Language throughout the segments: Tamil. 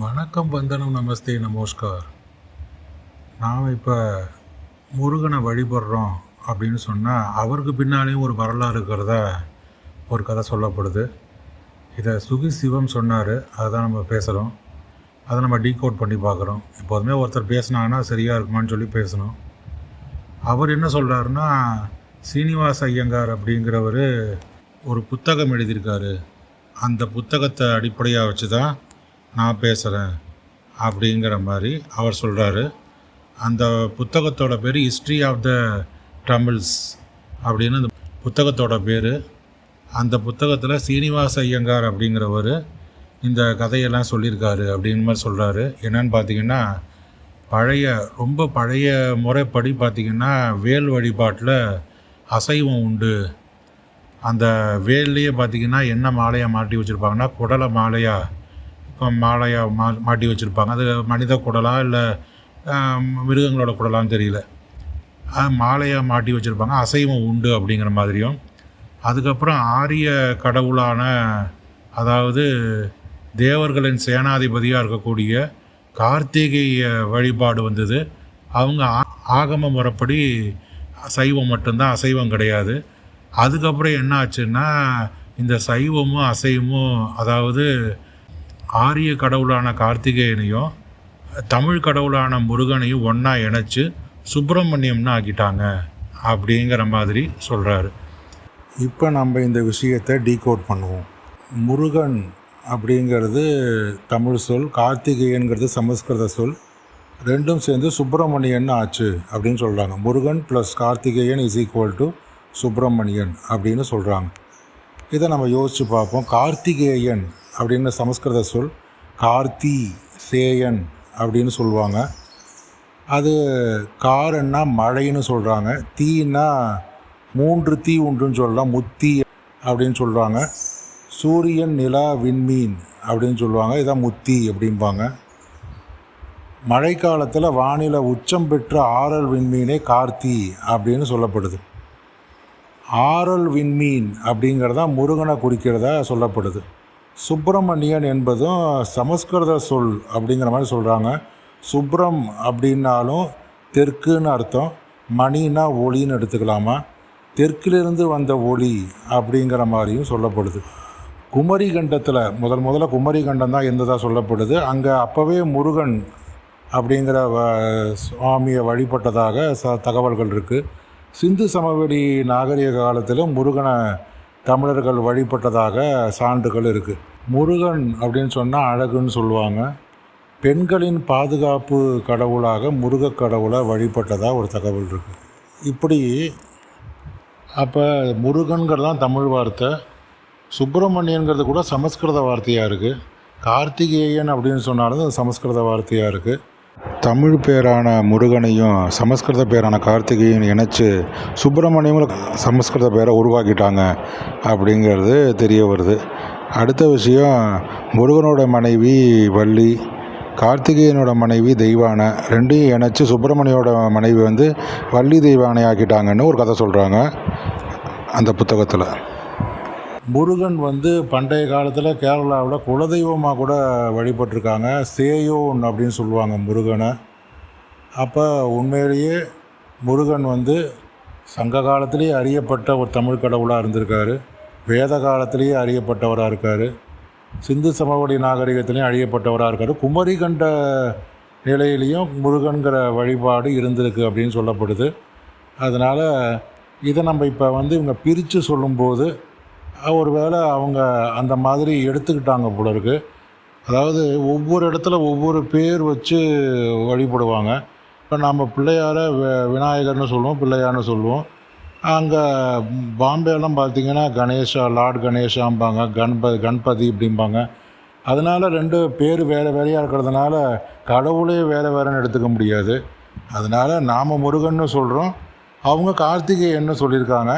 வணக்கம் வந்தனம் நமஸ்தே நமஸ்கார். நாம் இப்போ முருகனை வழிபடுறோம் அப்படின்னு சொன்னால் அவருக்கு பின்னாலேயும் ஒரு வரலாறு இருக்கிறதா ஒரு கதை சொல்லப்படுது. இதை சுகி சிவம் சொன்னார் அதுதான் நம்ம பேசுகிறோம் அதை நம்ம டீகோட் பண்ணி பார்க்குறோம் எப்போதுமே ஒருத்தர் பேசுனாங்கன்னா சரியாக இருக்குமான்னு சொல்லி பேசணும். அவர் என்ன சொல்கிறாருன்னா சீனிவாச ஐயங்கார் அப்படிங்கிறவர் ஒரு புத்தகம் எழுதியிருக்காரு. அந்த புத்தகத்தை அடிப்படையாக வச்சு தான் நான் பேசுகிறேன் அப்படிங்கிற மாதிரி அவர் சொல்கிறாரு அந்த புத்தகத்தோட பேர் ஹிஸ்ட்ரி ஆஃப் த தமிழ்ஸ் அப்படின்னு அந்த புத்தகத்தோட பேர். அந்த புத்தகத்தில் சீனிவாச ஐயங்கார் அப்படிங்கிறவர் இந்த கதையெல்லாம் சொல்லியிருக்காரு அப்படின்னு மாதிரி சொல்கிறாரு என்னன்னு பார்த்தீங்கன்னா பழைய ரொம்ப பழைய முறைப்படி பார்த்திங்கன்னா வேல் வழிபாட்டில் அசைவம் உண்டு. அந்த வேல்லையே பார்த்திங்கன்னா என்ன மாலையாக மாட்டி வச்சுருப்பாங்கன்னா குடலை மாலையாக மாலையாக மா மாட்டி வச்சுருப்பாங்க. அது மனித குடலா இல்லை மிருகங்களோட குடலான்னு தெரியல. அது மாலையாக மாட்டி வச்சுருப்பாங்க. அசைவம் உண்டு அப்படிங்கிற மாதிரியும். அதுக்கப்புறம் ஆரிய கடவுளான அதாவது தேவர்களின் சேனாதிபதியாக இருக்கக்கூடிய கார்த்திகேய வழிபாடு வந்தது. அவங்க ஆ- ஆகம முறைப்படி சைவம் மட்டும்தான் அசைவம் கிடையாது. அதுக்கப்புறம் என்ன ஆச்சுன்னா இந்த சைவமும் அசைவமும் அதாவது ஆரிய கடவுளான கார்த்திகேயனையும் தமிழ் கடவுளான முருகனையும் ஒன்றா இணைச்சி சுப்பிரமணியம்னு ஆக்கிட்டாங்க அப்படிங்கிற மாதிரி சொல்கிறாரு இப்போ நம்ம இந்த விஷயத்தை டீகோட் பண்ணுவோம். முருகன் அப்படிங்கிறது தமிழ் சொல் கார்த்திகேயன்கிறது சமஸ்கிருத சொல் ரெண்டும் சேர்ந்து சுப்பிரமணியன் ஆச்சு அப்படின்னு சொல்கிறாங்க Murugan plus Karthikeyan is equal to Subramanian அப்படின்னு சொல்கிறாங்க இதை நம்ம யோசித்து பார்ப்போம். கார்த்திகேயன் அப்படின்னு சமஸ்கிருத சொல் கார்த்தி சேயன் அப்படின்னு சொல்லுவாங்க. அது காரன்னா மழைன்னு சொல்கிறாங்க தீன்னா மூன்று தீ உண்டுன்னு சொல்லலாம். முத்தி அப்படின்னு சொல்கிறாங்க சூரியன் நிலா விண்மீன் அப்படின்னு சொல்லுவாங்க. இதான் முத்தி அப்படிம்பாங்க. மழைக்காலத்தில் வானிலை உச்சம் பெற்ற ஆரல் விண்மீனே கார்த்தி அப்படின்னு சொல்லப்படுது. ஆரல் விண்மீன் அப்படிங்கிறதா முருகனை குறிக்கிறதா சொல்லப்படுது. சுப்பிரமணியன் என்பதும் சமஸ்கிருத சொல் அப்படிங்கிற மாதிரி சொல்கிறாங்க சுப்ரம் அப்படின்னாலும் தெற்குன்னு அர்த்தம் மணினா ஒளின்னு எடுத்துக்கலாமா? தெற்கிலிருந்து வந்த ஒளி அப்படிங்கிற மாதிரியும் சொல்லப்படுது. குமரி கண்டத்தில் முதல் முதல்ல குமரி கண்டம் தான் இருந்ததாக சொல்லப்படுது. அங்கே அப்போவே முருகன் அப்படிங்கிற வ- சுவாமியை வழிபட்டதாக ச தகவல்கள் இருக்குது சிந்து சமவெளி நாகரிக காலத்தில் முருகனை தமிழர்கள் வழிபட்டதாக சான்றுகள் இருக்குது முருகன் அப்படின்னு சொன்னால் அழகுன்னு சொல்லுவாங்க. பெண்களின் பாதுகாப்பு கடவுளாக முருகக் கடவுளை வழிபட்டதாக ஒரு தகவல் இருக்குது இப்படி அப்போ முருகன்கிறது தான் தமிழ் வார்த்தை. சுப்பிரமணியன்கிறது கூட சமஸ்கிருத வார்த்தையாக இருக்குது கார்த்திகேயன் அப்படின்னு சொன்னாலும் அது சமஸ்கிருத வார்த்தையாக இருக்குது தமிழ் பேரான முருகனையும் சமஸ்கிருத பேரான கார்த்திகேயன் இணைச்சு சுப்பிரமணியமும் சமஸ்கிருத பேரை உருவாக்கிட்டாங்க அப்படிங்கிறது தெரிய வருது. அடுத்த விஷயம் முருகனோட மனைவி வள்ளி கார்த்திகேயனோட மனைவி தெய்வானை ரெண்டையும் இணைச்சி சுப்பிரமணியோட மனைவி வந்து வள்ளி தெய்வானை ஆக்கிட்டாங்கன்னு ஒரு கதை சொல்கிறாங்க அந்த புத்தகத்தில். முருகன் வந்து பண்டைய காலத்தில் கேரளாவில் குலதெய்வமாக கூட வழிபட்டிருக்காங்க. சேயோன் அப்படின்னு சொல்லுவாங்க முருகனை. அப்போ உண்மையிலேயே முருகன் வந்து சங்க காலத்திலேயே அறியப்பட்ட ஒரு தமிழ் கடவுளாக இருந்திருக்காரு. வேத காலத்திலேயே அறியப்பட்டவராக இருக்கார். சிந்து சமவெளி நாகரிகத்திலையும் அழியப்பட்டவராக இருக்கார். குமரி கண்ட நிலையிலையும் முருகன்கிற வழிபாடு இருந்திருக்கு அப்படின்னு சொல்லப்படுது. அதனால் இதை நம்ம இப்போ வந்து இவங்க பிரித்து சொல்லும்போது ஒரு வேளை அவங்க அந்த மாதிரி எடுத்துக்கிட்டாங்க போல இருக்கு. அதாவது ஒவ்வொரு இடத்துல ஒவ்வொரு பேர் வச்சு வழிபடுவாங்க. இப்போ நம்ம பிள்ளையாரை விநாயகர்னு சொல்லுவோம் பிள்ளையார்னு சொல்லுவோம். அங்கே பாம்பேலாம் பார்த்தீங்கன்னா கணேஷா லார்ட் கணேஷாம்பாங்க கண்ப கண்பதி இப்படிம்பாங்க. அதனால் ரெண்டு பேர் வேறு வேறையாக இருக்கிறதுனால கடவுளே வேறு வேறுன்னு எடுத்துக்க முடியாது. அதனால் நாம் முருகன்னு சொல்கிறோம் அவங்க கார்த்திகேயன்னு சொல்லியிருக்காங்க.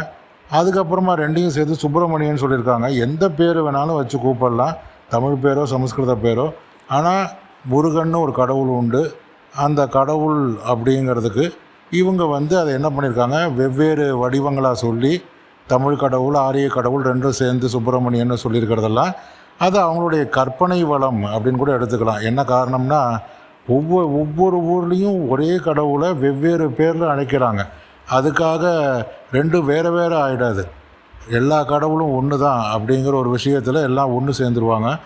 அதுக்கப்புறமா ரெண்டையும் சேர்த்து சுப்பிரமணியன் சொல்லியிருக்காங்க. எந்த பேர் வேணாலும் வச்சு கூப்பிடலாம். தமிழ் பேரோ சமஸ்கிருத பேரோ. ஆனால் முருகன்னு ஒரு கடவுள் உண்டு. அந்த கடவுள் அப்படிங்கிறதுக்கு இவங்க வந்து அதை என்ன பண்ணியிருக்காங்க? வெவ்வேறு வடிவங்களாக சொல்லி தமிழ் கடவுள் ஆரிய கடவுள் ரெண்டும் சேர்ந்து சுப்பிரமணியன்னு சொல்லியிருக்கிறதெல்லாம் அது அவங்களுடைய கற்பனை வளம் அப்படின்னு கூட எடுத்துக்கலாம். என்ன காரணம்னா ஒவ்வொரு ஒவ்வொரு ஊர்லேயும் ஒரே கடவுளை வெவ்வேறு பேரில் அழைக்கிறாங்க. அதுக்காக ரெண்டும் வேறு வேறு ஆகிடாது எல்லா கடவுளும் ஒன்று தான் அப்படிங்கிற ஒரு விஷயத்தில் எல்லாம் ஒன்று சேர்ந்துருவாங்க.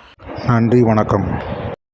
நன்றி வணக்கம்.